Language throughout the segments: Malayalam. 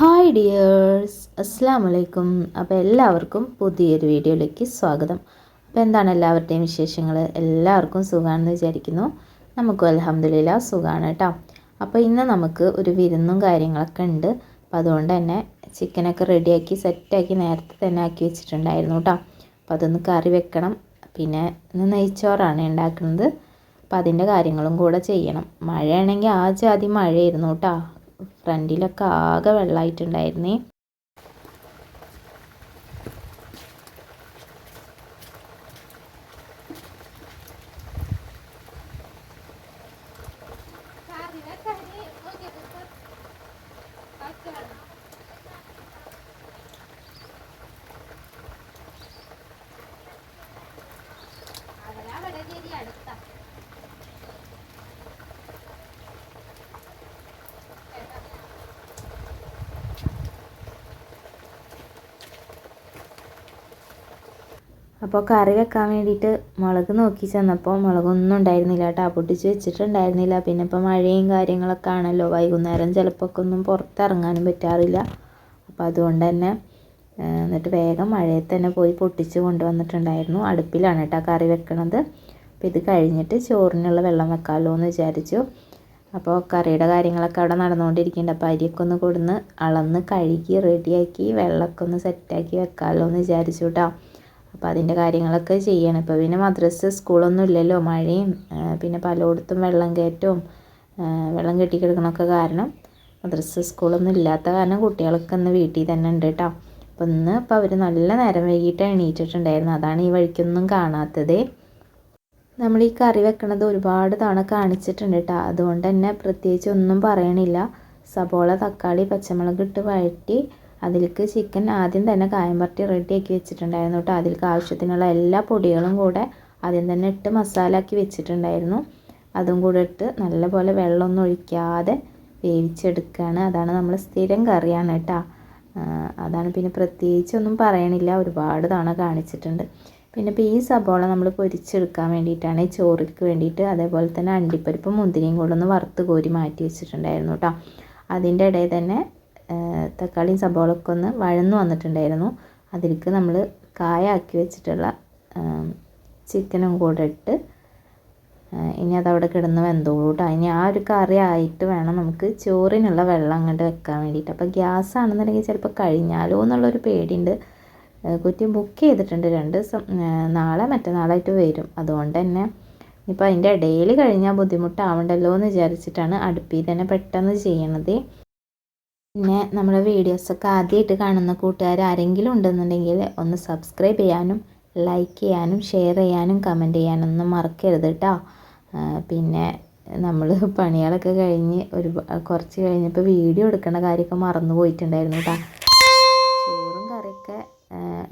ഹായ് ഡിയേഴ്സ് അസ്സാം വലൈക്കും അപ്പോൾ എല്ലാവർക്കും പുതിയൊരു വീഡിയോയിലേക്ക് സ്വാഗതം. അപ്പോൾ എന്താണ് എല്ലാവരുടെയും വിശേഷങ്ങൾ എല്ലാവർക്കും സുഖമാണെന്ന് വിചാരിക്കുന്നു. നമുക്കും അലഹമ്മദില്ല സുഖമാണ് കേട്ടോ. അപ്പോൾ ഇന്ന് നമുക്ക് ഒരു വിരുന്നും കാര്യങ്ങളൊക്കെ ഉണ്ട്. അപ്പോൾ അതുകൊണ്ട് തന്നെ ചിക്കനൊക്കെ റെഡിയാക്കി സെറ്റാക്കി നേരത്തെ തന്നെ ആക്കി വെച്ചിട്ടുണ്ടായിരുന്നു കേട്ടോ. അപ്പോൾ അതൊന്ന് കറി വെക്കണം. പിന്നെ ഇന്ന് നെയ്ച്ചോറാണ് ഉണ്ടാക്കുന്നത്. അപ്പോൾ അതിന്റെ കാര്യങ്ങളും കൂടെ ചെയ്യണം. മഴയാണെങ്കിൽ ആ ജാതി മഴയായിരുന്നു കേട്ടോ. ഫ്രണ്ടിലൊക്കെ ആകെ വെള്ളമായിട്ടുണ്ടായിരുന്നേ അപ്പോൾ കറി വെക്കാൻ വേണ്ടിയിട്ട് മുളക് നോക്കി ചെന്നപ്പോൾ മുളകൊന്നും ഉണ്ടായിരുന്നില്ല കേട്ടോ. പൊട്ടിച്ച് വെച്ചിട്ടുണ്ടായിരുന്നില്ല. പിന്നെ ഇപ്പോൾ മഴയും കാര്യങ്ങളൊക്കെ ആണല്ലോ. വൈകുന്നേരം ചിലപ്പോൾ ഒക്കെ ഒന്നും പുറത്തിറങ്ങാനും പറ്റാറില്ല. അപ്പോൾ അതുകൊണ്ട് തന്നെ എന്നിട്ട് വേഗം മഴയത്ത് തന്നെ പോയി പൊട്ടിച്ച് കൊണ്ടുവന്നിട്ടുണ്ടായിരുന്നു. അടുപ്പിലാണ് കേട്ടോ കറി വെക്കണത്. അപ്പോൾ ഇത് കഴിഞ്ഞിട്ട് ചോറിനുള്ള വെള്ളം വെക്കാമല്ലോ എന്ന് വിചാരിച്ചു. അപ്പോൾ കറിയുടെ കാര്യങ്ങളൊക്കെ അവിടെ നടന്നുകൊണ്ടിരിക്കുന്നുണ്ട്. അപ്പോൾ അരിയൊക്കെ ഒന്ന് കൊടുന്ന് അളന്ന് കഴുകി റെഡിയാക്കി വെള്ളമൊക്കെ ഒന്ന് സെറ്റാക്കി വെക്കാമല്ലോ എന്ന് വിചാരിച്ചു കേട്ടോ. അപ്പോൾ അതിന്റെ കാര്യങ്ങളൊക്കെ ചെയ്യണം. ഇപ്പോൾ പിന്നെ മദ്രസ സ്കൂളൊന്നും ഇല്ലല്ലോ മഴയും പിന്നെ പലയിടത്തും വെള്ളം കയറ്റവും വെള്ളം കെട്ടിക്കിടക്കണമൊക്കെ കാരണം മദ്രസ സ്കൂളൊന്നും ഇല്ലാത്ത കാരണം കുട്ടികളൊക്കെ ഇന്ന് വീട്ടിൽ തന്നെ ഉണ്ട് കേട്ടോ അപ്പോൾ ഇന്ന് ഇപ്പോൾ അവർ നല്ല നേരം വൈകിട്ട് എണീറ്റിട്ടുണ്ടായിരുന്നു. അതാണ് ഈ വഴിക്കൊന്നും കാണാത്തത്. നമ്മൾ ഈ കറി വെക്കണത് ഒരുപാട് തവണ കാണിച്ചിട്ടുണ്ട് കേട്ടോ അതുകൊണ്ട് തന്നെ പ്രത്യേകിച്ച് ഒന്നും പറയണില്ല. സബോള തക്കാളി പച്ചമുളക് ഇട്ട് വഴറ്റി അതിലേക്ക് ചിക്കൻ ആദ്യം തന്നെ കായം പരട്ടി റെഡിയാക്കി വെച്ചിട്ടുണ്ടായിരുന്നു കേട്ടോ അതിലേക്ക് ആവശ്യത്തിനുള്ള എല്ലാ പൊടികളും കൂടെ ആദ്യം തന്നെ ഇട്ട് മസാല ആക്കി വെച്ചിട്ടുണ്ടായിരുന്നു. അതും കൂടെ ഇട്ട് നല്ലപോലെ വെള്ളമൊന്നും ഒഴിക്കാതെ വേവിച്ചെടുക്കുകയാണ് അതാണ് നമ്മൾ സ്ഥിരം കറിയാണ് കേട്ടോ അതാണ് പിന്നെ പ്രത്യേകിച്ച് ഒന്നും പറയണില്ല. ഒരുപാട് തവണ കാണിച്ചിട്ടുണ്ട്. പിന്നെ ഇപ്പോൾ ഈ സബോള നമ്മൾ പൊരിച്ചെടുക്കാൻ വേണ്ടിയിട്ടാണ് ചോറിക്ക് വേണ്ടിയിട്ട് അതേപോലെ തന്നെ അണ്ടിപ്പരിപ്പും മുന്തിരിയും കൂടെ ഒന്ന് വറുത്ത് കോരി മാറ്റി വെച്ചിട്ടുണ്ടായിരുന്നു കേട്ടോ അതിന്റെ ഇടയിൽ തന്നെ തക്കാളിയും സബോളൊക്കെ ഒന്ന് വഴന്നു വന്നിട്ടുണ്ടായിരുന്നു. അതിലേക്ക് നമ്മൾ കായാക്കി വെച്ചിട്ടുള്ള ചിക്കനും കൂടെ ഇട്ട് ഇനി അതവിടെ കിടന്ന് വെന്തോളൂ കേട്ടോ ഇനി ആ ഒരു കറി ആയിട്ട് വേണം നമുക്ക് ചോറിനുള്ള വെള്ളം അങ്ങോട്ട് വെക്കാൻ വേണ്ടിയിട്ട്. അപ്പോൾ ഗ്യാസ് ആണെന്നുണ്ടെങ്കിൽ ചിലപ്പോൾ കഴിഞ്ഞാലോ എന്നുള്ളൊരു പേടിയുണ്ട്. കുറ്റി ബുക്ക് ചെയ്തിട്ടുണ്ട് രണ്ട് നാളെ മറ്റന്നാളായിട്ട് വരും. അതുകൊണ്ട് തന്നെ ഇപ്പോൾ അതിന്റെ ഇടയിൽ കഴിഞ്ഞാൽ ബുദ്ധിമുട്ടാവണ്ടല്ലോ എന്ന് വിചാരിച്ചിട്ടാണ് അടുപ്പിൽ തന്നെ പെട്ടെന്ന് ചെയ്യണത്. പിന്നെ നമ്മുടെ വീഡിയോസൊക്കെ ആദ്യമായിട്ട് കാണുന്ന കൂട്ടുകാർ ആരെങ്കിലും ഉണ്ടെന്നുണ്ടെങ്കിൽ ഒന്ന് സബ്സ്ക്രൈബ് ചെയ്യാനും ലൈക്ക് ചെയ്യാനും ഷെയർ ചെയ്യാനും കമന്റ് ചെയ്യാനും ഒന്നും മറക്കരുത് കേട്ടോ പിന്നെ നമ്മൾ പണികളൊക്കെ കഴിഞ്ഞ് ഒരു കുറച്ച് കഴിഞ്ഞപ്പോൾ വീഡിയോ എടുക്കേണ്ട കാര്യമൊക്കെ മറന്നു പോയിട്ടുണ്ടായിരുന്നു കേട്ടോ ചോറും കറിയൊക്കെ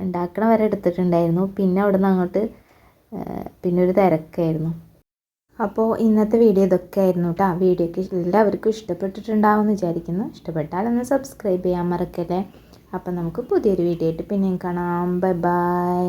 ഉണ്ടാക്കണ വരെ എടുത്തിട്ടുണ്ടായിരുന്നു. പിന്നെ അവിടെ നിന്ന് അങ്ങോട്ട് പിന്നെ ഒരു തിരക്കായിരുന്നു. അപ്പോൾ ഇന്നത്തെ വീഡിയോ ഇതൊക്കെ ആയിരുന്നു കേട്ടോ വീഡിയോക്ക് എല്ലാവർക്കും ഇഷ്ടപ്പെട്ടിട്ടുണ്ടാവുമെന്ന് വിചാരിക്കുന്നു. ഇഷ്ടപ്പെട്ടാൽ ഒന്ന് സബ്സ്ക്രൈബ് ചെയ്യാൻ മറക്കല്ലേ? അപ്പം നമുക്ക് പുതിയൊരു വീഡിയോ ആയിട്ട് പിന്നെയും കാണാം. Bye bye